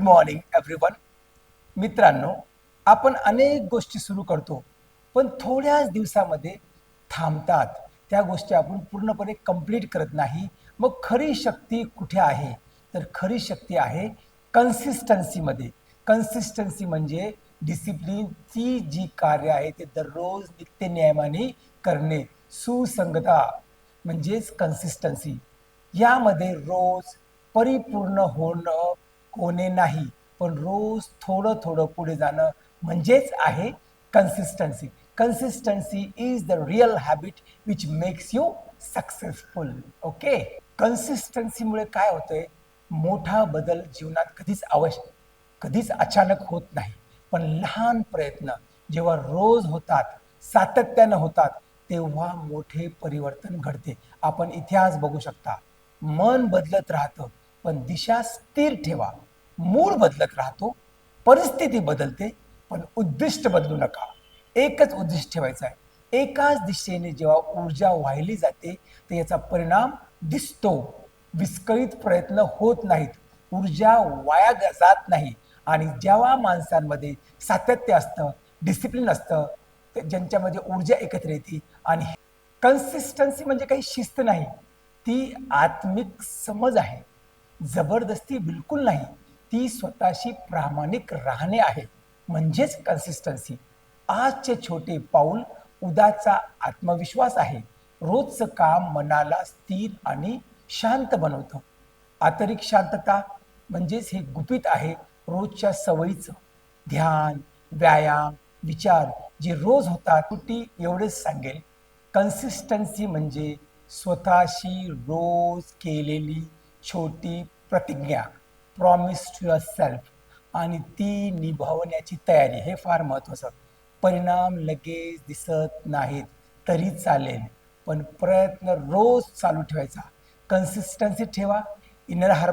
Morning everyone मित्रांनो आपण अनेक गोष्टी सुरू करतो पण थोड्याच दिवसामध्ये थांबतात. त्या गोष्टी आपण पूर्णपणे कंप्लीट करत नाही. मग खरी शक्ती कुठे आहे? तर खरी शक्ती आहे कन्सिस्टन्सीमध्ये कन्सिस्टन्सी म्हणजे डिसिप्लिनची जी कार्य आहे ते दररोज नित्यनियमाने करणे. सुसंगता म्हणजेच कन्सिस्टन्सी यामध्ये रोज परिपूर्ण होणं कोणे नाही. पण रोज थोडं थोडं पुढे जाणं म्हणजेच आहे consistency consistency is the real habit which makes you successful okay कन्सिस्टन्सीमुळे काय होतंय? मोठा बदल जीवनात कधीच आवश्यक कधीच अचानक होत नाही. पण लहान प्रयत्न जेव्हा रोज होतात सातत्यानं होतात तेव्हा मोठे परिवर्तन घडते. आपण इतिहास बघू शकता. मन बदलत राहतं पण दिशा स्थिर ठेवा. मूळ बदलत राहतो परिस्थिती बदलते पण उद्दिष्ट बदलू नका. एकच उद्दिष्ट ठेवायचं आहे. एकाच दिशेने जेव्हा ऊर्जा वाहिली जाते तर याचा परिणाम दिसतो. विस्कळीत प्रयत्न होत नाहीत. ऊर्जा वाया जात नाही. आणि जेव्हा माणसांमध्ये सातत्य असतं डिसिप्लिन असतं ज्यांच्यामध्ये ऊर्जा एकत्र येते आणि कन्सिस्टन्सी म्हणजे काही शिस्त नाही ती आत्मिक समज आहे. जबरदस्ती बिलकुल नाही. ती स्वतःशी प्रामाणिक राहणे आहे. म्हणजेच कन्सिस्टन्सी आजचे छोटे पाऊल उदाचा आत्मविश्वास आहे. रोजचं काम मनाला स्थिर आणि शांत बनवतं. आंतरिक शांतता म्हणजेच हे गुपित आहे रोजच्या सवयीचं. ध्यान व्यायाम विचार जे रोज होतात तुटी एवढेच सांगेल. कन्सिस्टन्सी म्हणजे स्वतःशी रोज केलेली छोटी प्रतिज्ञा. प्रॉमिस टू युअर सेल्फ आणि ती निभावण्याची तयारी हे फार महत्त्वाचं परिणाम लगेच दिसत नाहीत तरी चालेल. पण प्रयत्न रोज चालू ठेवायचा. कन्सिस्टन्सी ठेवा. इनर हार